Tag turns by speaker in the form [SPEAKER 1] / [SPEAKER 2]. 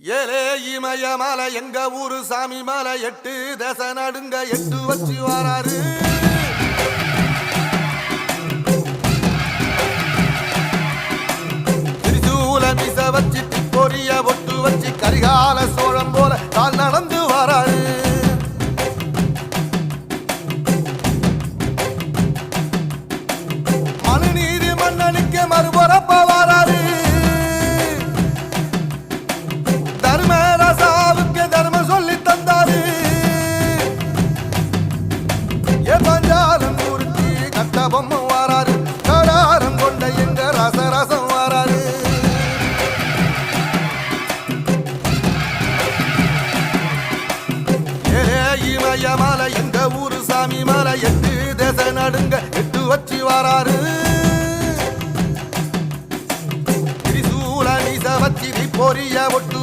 [SPEAKER 1] ஏலே இமய மலை எங்க ஊரு? சாமி மலை எட்டு தசை நடுங்க எட்டு வச்சு வராரு. திரிசூல மிச வச்சு பொரிய ஒட்டு வச்சு கரிகால சோழம் போல கால் நட பஞ்சாலம் ஊருக்கு கட்ட பொம்மை வாராரு. கடாரம் கொண்ட எங்க ரசரசம் வாராரு. இமய மலை எங்க ஊரு சாமி மலை எட்டு தேச நடுங்க எட்டு வச்சு வாராரு. திரிசூல நீச பொரிய ஒட்டு